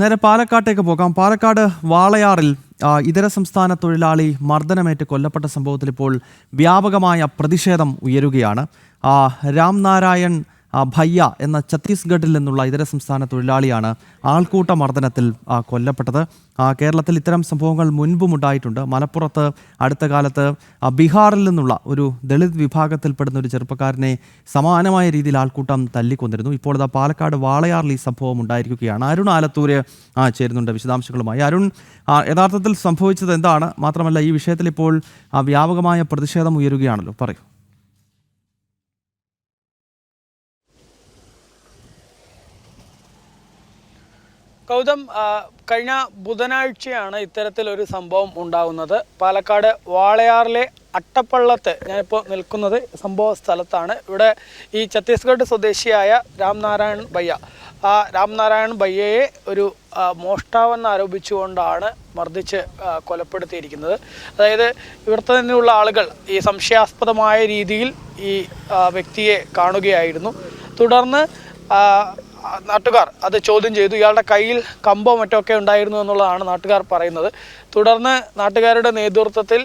നേരെ പാലക്കാട്ടേക്ക് പോകാം. പാലക്കാട് വാളയാറിൽ ഇതര സംസ്ഥാന തൊഴിലാളി മർദ്ദനമേറ്റ് കൊല്ലപ്പെട്ട സംഭവത്തിൽ ഇപ്പോൾ വ്യാപകമായ പ്രതിഷേധം ഉയരുകയാണ്. രാംനാരായൺ ഭയ്യ എന്ന ഛത്തീസ്ഗഡിൽ നിന്നുള്ള ഇതര സംസ്ഥാന തൊഴിലാളിയാണ് ആൾക്കൂട്ട മർദ്ദനത്തിൽ കൊല്ലപ്പെട്ടത്. കേരളത്തിൽ ഇത്തരം സംഭവങ്ങൾ മുൻപും ഉണ്ടായിട്ടുണ്ട് മലപ്പുറത്ത് അടുത്ത കാലത്ത് ബീഹാറിൽ നിന്നുള്ള ഒരു ദളിത് വിഭാഗത്തിൽപ്പെടുന്ന ഒരു ചെറുപ്പക്കാരനെ സമാനമായ രീതിയിൽ ആൾക്കൂട്ടം തല്ലിക്കൊന്നിരുന്നു. ഇപ്പോൾ ഇതാ പാലക്കാട് വാളയാറിൽ ഈ സംഭവം ഉണ്ടായിരിക്കുകയാണ്. അരുൺ ആലത്തൂര് ചേരുന്നുണ്ട് വിശദാംശങ്ങളുമായി. അരുൺ യഥാർത്ഥത്തിൽ സംഭവിച്ചത് എന്താണ്? മാത്രമല്ല ഈ വിഷയത്തിൽ ഇപ്പോൾ വ്യാപകമായ പ്രതിഷേധം ഉയരുകയാണല്ലോ. പറയൂ. ആ, കഴിഞ്ഞ ബുധനാഴ്ചയാണ് ഇത്തരത്തിലൊരു സംഭവം ഉണ്ടാകുന്നത് പാലക്കാട് വാളയാറിലെ അട്ടപ്പള്ളത്ത് ഞാനിപ്പോൾ നിൽക്കുന്നത് സംഭവ സ്ഥലത്താണ്. ഇവിടെ ഈ ഛത്തീസ്ഗഡ് സ്വദേശിയായ രാംനാരായൺ ബയ്യ. ആ രാംനാരായൺ ബയ്യയെ ഒരു മോഷ്ടാവെന്ന് ആരോപിച്ചുകൊണ്ടാണ് മർദ്ദിച്ച് കൊലപ്പെടുത്തിയിരിക്കുന്നത്. അതായത് ഇവിടുത്തെ തന്നെയുള്ള ആളുകൾ ഈ സംശയാസ്പദമായ രീതിയിൽ ഈ വ്യക്തിയെ കാണുകയായിരുന്നു. തുടർന്ന് നാട്ടുകാർ അത് ചോദ്യം ചെയ്തു. ഇയാളുടെ കയ്യിൽ കമ്പോ മറ്റൊക്കെ ഉണ്ടായിരുന്നു എന്നുള്ളതാണ് നാട്ടുകാർ പറയുന്നത്. തുടർന്ന് നാട്ടുകാരുടെ നേതൃത്വത്തിൽ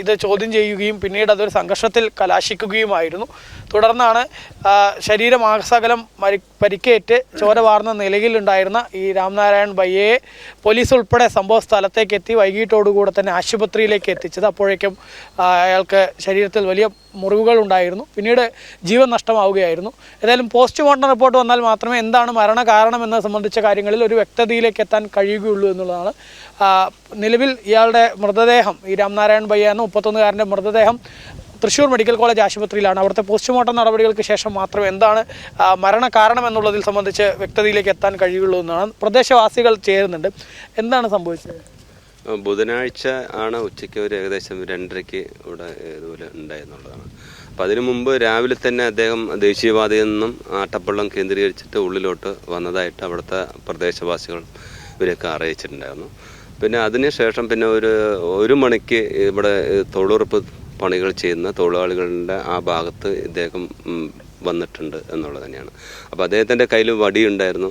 ഇത് ചോദ്യം ചെയ്യുകയും പിന്നീട് അതൊരു സംഘർഷത്തിൽ കലാശിക്കുകയുമായിരുന്നു. തുടർന്നാണ് ശരീരമാകസകലം മരി പരിക്കേറ്റ് ചോര വാർന്ന നിലയിലുണ്ടായിരുന്ന ഈ രാംനാരായൺ ബയ്യയെ പോലീസ് ഉൾപ്പെടെ സംഭവ സ്ഥലത്തേക്ക് എത്തി വൈകിട്ടോടുകൂടെ തന്നെ ആശുപത്രിയിലേക്ക് എത്തിച്ചത്. അപ്പോഴേക്കും അയാൾക്ക് ശരീരത്തിൽ വലിയ മുറിവുകൾ ഉണ്ടായിരുന്നു. പിന്നീട് ജീവൻ നഷ്ടമാവുകയായിരുന്നു. ഏതായാലും പോസ്റ്റ്മോർട്ടം റിപ്പോർട്ട് വന്നാൽ മാത്രമേ എന്താണ് മരണ കാരണം എന്നത് സംബന്ധിച്ച കാര്യങ്ങളിൽ ഒരു വ്യക്തതയിലേക്ക് എത്താൻ കഴിയുകയുള്ളൂ എന്നുള്ളതാണ് നിലവിൽ ഇയാളുടെ മൃതദേഹം ഈ രാംനാരായൺ ബയ്യ എന്ന മുപ്പത്തൊന്നുകാരന്റെ മൃതദേഹം തൃശ്ശൂർ മെഡിക്കൽ കോളേജ് ആശുപത്രിയിലാണ്. അവിടുത്തെ പോസ്റ്റ്മോർട്ടം നടപടികൾക്ക് ശേഷം മാത്രം എന്താണ് മരണകാരണം മരണ കാരണം എന്നുള്ളതിൽ സംബന്ധിച്ച് വ്യക്തതയിലേക്ക് എത്താൻ കഴിയുള്ളൂ എന്നാണ് പ്രദേശവാസികൾ ചേരുന്നുണ്ട്. എന്താണ് സംഭവിച്ചത്? ബുധനാഴ്ച ആണ് ഉച്ചയ്ക്ക് ഒരു ഏകദേശം രണ്ടരയ്ക്ക് ഇവിടെ ഇതുപോലെ ഉണ്ടായെന്നുള്ളതാണ് അപ്പം അതിനു മുമ്പ് രാവിലെ തന്നെ അദ്ദേഹം ദേശീയപാതയിൽ നിന്നും ആട്ടപ്പള്ളം കേന്ദ്രീകരിച്ചിട്ട് ഉള്ളിലോട്ട് വന്നതായിട്ട് അവിടുത്തെ പ്രദേശവാസികൾ ഇവരെയൊക്കെ അറിയിച്ചിട്ടുണ്ടായിരുന്നു. പിന്നെ അതിനുശേഷം പിന്നെ ഒരു ഒരു മണിക്ക് ഇവിടെ തൊഴിലുറപ്പ് പണികൾ ചെയ്യുന്ന തൊഴിലാളികളുടെ ആ ഭാഗത്ത് ഇദ്ദേഹം വന്നിട്ടുണ്ട് എന്നുള്ളത് തന്നെയാണ്. അപ്പോൾ അദ്ദേഹത്തിന്റെ കയ്യിൽ വടിയുണ്ടായിരുന്നു.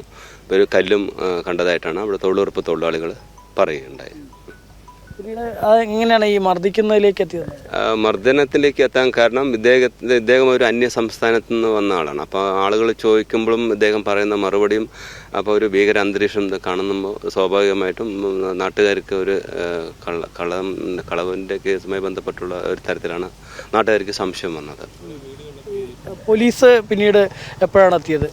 ഒരു കല്ലും കണ്ടതായിട്ടാണ് അവിടെ തൊഴിലുറപ്പ് തൊഴിലാളികൾ പറയുകയുണ്ടായി പിന്നീട് അത് എങ്ങനെയാണ് ഈ മർദ്ദിക്കുന്നതിലേക്ക് എത്തിയത്? മർദ്ദനത്തിലേക്ക് എത്താൻ കാരണം ഇദ്ദേഹത്തിന് ഇദ്ദേഹം ഒരു അന്യ സംസ്ഥാനത്ത് നിന്ന് വന്ന ആളാണ്. അപ്പോൾ ആളുകൾ ചോദിക്കുമ്പോഴും ഇദ്ദേഹം പറയുന്ന മറുപടിയും അപ്പോൾ ഒരു ഭീകര അന്തരീക്ഷം കാണുമ്പോൾ സ്വാഭാവികമായിട്ടും നാട്ടുകാർക്ക് ഒരു കള്ള കള്ളം കളവിന്റെ കേസുമായി ബന്ധപ്പെട്ടുള്ള ഒരു തരത്തിലാണ് നാട്ടുകാർക്ക് സംശയം വന്നത്. പോലീസ് പിന്നീട് എപ്പോഴാണ് എത്തിയത്?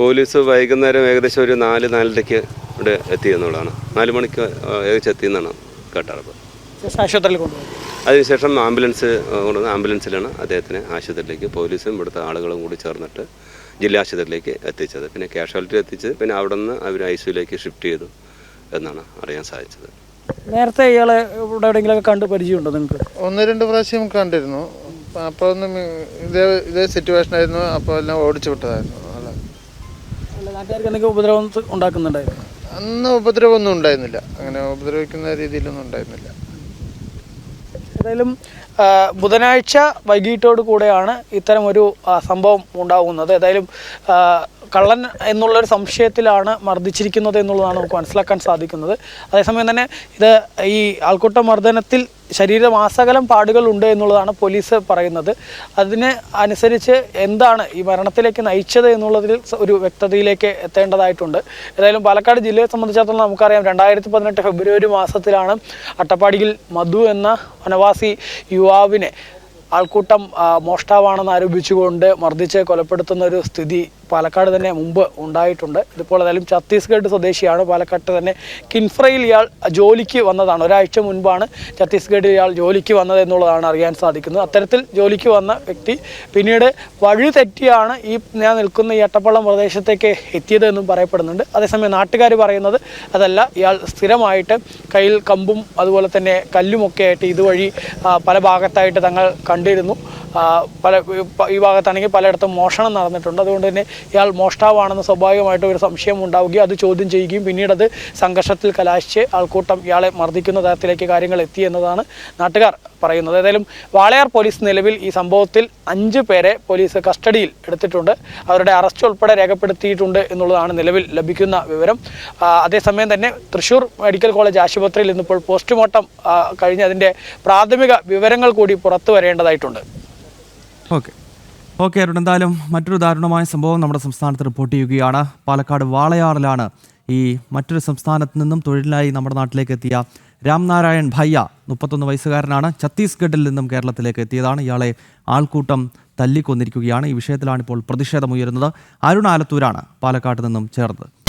പോലീസ് വൈകുന്നേരം ഏകദേശം ഒരു നാല് നാലരയ്ക്ക് ഇവിടെ എത്തിയെന്നുള്ളതാണ് നാല് മണിക്ക് ഏകദേശം എത്തിയെന്നാണ് ആശുപത്രിയിൽ കൊണ്ടുപോയി. അതിനുശേഷം ആംബുലൻസ് കൊണ്ടുവന്ന് ആംബുലൻസിലാണ് അദ്ദേഹത്തിനെ ആശുപത്രിയിലേക്ക് പോലീസും ഇവിടുത്തെ ആളുകളും കൂടി ചേർന്നിട്ട് ജില്ലാ ആശുപത്രിയിലേക്ക് എത്തിച്ചത്. പിന്നെ കാഷ്വാലിറ്റി എത്തിച്ചത് പിന്നെ അവിടെ നിന്ന് അവർ ഐ സിയിലേക്ക് ഷിഫ്റ്റ് ചെയ്തു എന്നാണ് അറിയാൻ സാധിച്ചത്. നേരത്തെ ഇയാളെ ഇവിടെ എവിടെയെങ്കിലുമൊക്കെ കണ്ട് പരിചയമുണ്ടോ നിങ്ങൾക്ക്? ഒന്ന് രണ്ട് പ്രാവശ്യം കണ്ടിരുന്നു. അപ്പോൾ ഒന്നും ഇതേ ഇതേ സിറ്റുവേഷൻ ആയിരുന്നു. അപ്പോൾ എല്ലാം ഓടിച്ചു വിട്ടതായിരുന്നു. നാട്ടുകാർക്ക് എന്തെങ്കിലും ഉപദ്രവം ഉണ്ടാക്കുന്നുണ്ടായിരുന്നു? അന്ന് ഉപദ്രവമൊന്നും ഉണ്ടായിരുന്നില്ല. അങ്ങനെ ഉപദ്രവിക്കുന്ന രീതിയിലൊന്നും ഉണ്ടായിരുന്നില്ല. ഏതായാലും ബുധനാഴ്ച വൈകിട്ടോട് കൂടെയാണ് ഇത്തരം ഒരു സംഭവം ഉണ്ടാകുന്നത്. ഏതായാലും കള്ളൻ എന്നുള്ളൊരു സംശയത്തിലാണ് മർദ്ദിച്ചിരിക്കുന്നത് എന്നുള്ളതാണ് നമുക്ക് മനസ്സിലാക്കാൻ സാധിക്കുന്നത്. അതേസമയം തന്നെ ഇത് ഈ ആൾക്കൂട്ട മർദ്ദനത്തിൽ ശരീരമാസകലം പാടുകൾ ഉണ്ട് എന്നുള്ളതാണ് പോലീസ് പറയുന്നത്. അതിന് അനുസരിച്ച് എന്താണ് ഈ മരണത്തിലേക്ക് നയിച്ചത് എന്നുള്ളതിൽ ഒരു വ്യക്തതയിലേക്ക് എത്തേണ്ടതായിട്ടുണ്ട്. ഏതായാലും പാലക്കാട് ജില്ലയെ സംബന്ധിച്ചിടത്തോളം നമുക്കറിയാം രണ്ടായിരത്തി പതിനെട്ട് ഫെബ്രുവരി മാസത്തിലാണ് അട്ടപ്പാടിയിൽ മധു എന്ന വനവാസി യുവാവിനെ ആൾക്കൂട്ടം മോഷ്ടാവാണെന്ന് ആരോപിച്ചുകൊണ്ട് മർദ്ദിച്ച് കൊലപ്പെടുത്തുന്ന ഒരു സ്ഥിതി പാലക്കാട് തന്നെ മുമ്പ് ഉണ്ടായിട്ടുണ്ട്. ഇതിപ്പോൾ ഏതായാലും ഛത്തീസ്ഗഡ് സ്വദേശിയാണ്. പാലക്കാട്ട് തന്നെ കിൻഫ്രയിൽ ഇയാൾ ജോലിക്ക് വന്നതാണ്. ഒരാഴ്ച മുൻപാണ് ഛത്തീസ്ഗഡിൽ ഇയാൾ ജോലിക്ക് വന്നത് എന്നുള്ളതാണ് അറിയാൻ സാധിക്കുന്നത്. അത്തരത്തിൽ ജോലിക്ക് വന്ന വ്യക്തി പിന്നീട് വഴി തെറ്റിയാണ് ഈ ഞാൻ നിൽക്കുന്ന ഈ അട്ടപ്പള്ളം പ്രദേശത്തേക്ക് എത്തിയത് എന്നും പറയപ്പെടുന്നുണ്ട്. അതേസമയം നാട്ടുകാർ പറയുന്നത് അതല്ല ഇയാൾ സ്ഥിരമായിട്ട് കയ്യിൽ കമ്പും അതുപോലെ തന്നെ കല്ലുമൊക്കെ ആയിട്ട് ഇതുവഴി പല ഭാഗത്തായിട്ട് തങ്ങൾ കണ്ടിരുന്നു. പല ഈ ഭാഗത്താണെങ്കിൽ പലയിടത്തും മോഷണം നടന്നിട്ടുണ്ട്. അതുകൊണ്ട് തന്നെ ഇയാൾ മോഷ്ടാവാണെന്ന് സ്വാഭാവികമായിട്ടും ഒരു സംശയം ഉണ്ടാവുകയും അത് ചോദ്യം ചെയ്യുകയും പിന്നീട് അത് സംഘർഷത്തിൽ കലാശിച്ച് ആൾക്കൂട്ടം ഇയാളെ മർദ്ദിക്കുന്ന തരത്തിലേക്ക് കാര്യങ്ങൾ എത്തി എന്നതാണ് നാട്ടുകാർ പറയുന്നത്. ഏതായാലും വാളയാർ പോലീസ് നിലവിൽ ഈ സംഭവത്തിൽ അഞ്ച് പേരെ പോലീസ് കസ്റ്റഡിയിൽ എടുത്തിട്ടുണ്ട്. അവരുടെ അറസ്റ്റ് ഉൾപ്പെടെ രേഖപ്പെടുത്തിയിട്ടുണ്ട് എന്നുള്ളതാണ് നിലവിൽ ലഭിക്കുന്ന വിവരം. അതേസമയം തന്നെ തൃശൂർ മെഡിക്കൽ കോളേജ് ആശുപത്രിയിൽ ഇന്നിപ്പോൾ പോസ്റ്റ്മോർട്ടം കഴിഞ്ഞ് അതിന്റെ പ്രാഥമിക വിവരങ്ങൾ കൂടി പുറത്തു വരേണ്ടതായിട്ടുണ്ട്. ഓക്കെ. ഓക്കെ അരുൺ എന്തായാലും മറ്റൊരു ദാരുണമായ സംഭവം നമ്മുടെ സംസ്ഥാനത്ത് റിപ്പോർട്ട് ചെയ്യുകയാണ്. പാലക്കാട് വാളയാറിലാണ് ഈ മറ്റൊരു സംസ്ഥാനത്ത് നിന്നും തൊഴിലിനായി നമ്മുടെ നാട്ടിലേക്ക് എത്തിയ രാംനാരായൺ ഭയ്യ മുപ്പത്തൊന്ന് വയസ്സുകാരനാണ് ഛത്തീസ്ഗഡിൽ നിന്നും കേരളത്തിലേക്ക് എത്തിയതാണ്. ഇയാളെ ആൾക്കൂട്ടം തല്ലിക്കൊന്നിരിക്കുകയാണ്. ഈ വിഷയത്തിലാണ് ഇപ്പോൾ പ്രതിഷേധമുയരുന്നത്. അരുൺ ആലത്തൂരാണ് പാലക്കാട്ട് നിന്നും ചേർന്നത്.